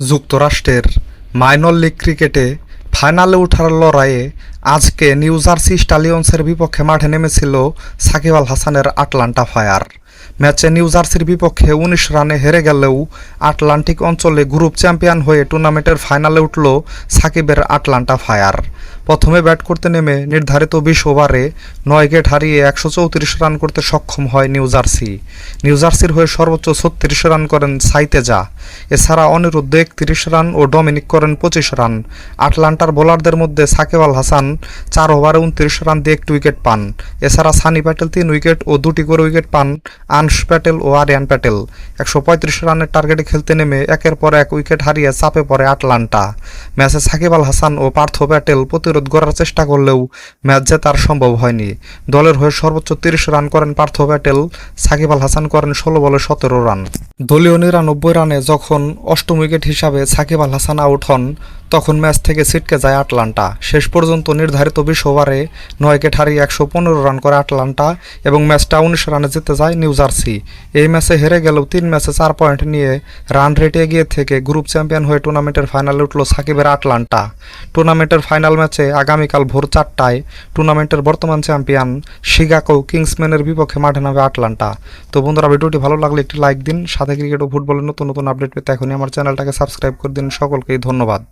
যুক্তরাষ্ট্রের minor league ক্রিকেটে ফাইনালে ওঠার লড়াইয়ে আজকে নিউ জার্সি স্টালিয়ন্সের বিপক্ষে মাঠে নেমেছিল সাকিব আল হাসানের আটলান্টা ফায়ার। ম্যাচে নিউ জার্সির বিপক্ষে উনিশ রানে হেরে গেলেও আটলান্টিক অঞ্চলে গ্রুপ চ্যাম্পিয়ন হয়ে টুর্নামেন্টের ফাইনালে উঠল সাকিবের আটলান্টা ফায়ার। প্রথমে ব্যাট করতে নেমে নির্ধারিত বিশ ওভারে নয় উইকেট হারিয়ে একশো চৌত্রিশ রান করতে সক্ষম হয় নিউ জার্সি। নিউ জার্সির হয়ে সর্বোচ্চ ছত্রিশ রান করেন সাইতেজা। এছাড়া অনিরুদ্ধ একত্রিশ রান ও ডমিনিক করেন পঁচিশ রান। আটলান্টার বোলারদের মধ্যে সাকিব আল হাসান চার ওভারে উনত্রিশ রান দিয়ে একটি উইকেট পান। এছাড়া সানি প্যাটেল তিন উইকেট ও দুটি করে উইকেট পান আনস প্যাটেল ও আরিয়ান প্যাটেল। একশো পঁয়ত্রিশ রানের টার্গেটে খেলতে নেমে একের পর এক উইকেট হারিয়ে চাপে পড়ে আটলান্টা। ম্যাচে সাকিব আল হাসান ও পার্থ প্যাটেল প্রতিরোধ করার চেষ্টা করলেও ম্যাচ জেতার সম্ভব হয়নি। দলের হয়ে সর্বোচ্চ তিরিশ রান করেন পার্থ প্যাটেল, সাকিব আল হাসান করেন ষোলো বলে সতেরো রান। দলীয় নিরানব্বই রানে যখন অষ্টম উইকেট হিসাবে সাকিব আল হাসান আউট হন তখন ম্যাচ থেকে ছিটকে যায় আটলান্টা। শেষ পর্যন্ত নির্ধারিত বিশ ওভারে নয় উইকেট হারিয়ে একশো পনেরো রান করে আটলান্টা এবং ম্যাচটা উনিশ রানে জিতে যায় নিউ জার্সি। এই ম্যাচে হেরে গেলেও তিন ম্যাচে চার পয়েন্ট নিয়ে রান রেটে এগিয়ে থেকে গ্রুপ চ্যাম্পিয়ন হয়ে টুর্নামেন্টের ফাইনালে উঠল সাকিবের আটলান্টা। টুর্নামেন্টের ফাইনাল ম্যাচে আগামীকাল ভোর চারটায় টুর্নামেন্টের বর্তমান চ্যাম্পিয়ন শিগাকো কিংসম্যানের বিপক্ষে মাঠে নামবে আটলান্টা। তো বন্ধুরা, ভিডিওটি ভালো লাগলে একটি লাইক দিন, সাথে ক্রিকেট ও ফুটবলের নতুন নতুন আপডেট পেতে এখনই আমার চ্যানেলটাকে সাবস্ক্রাইব করে দিন। সকলকেই ধন্যবাদ।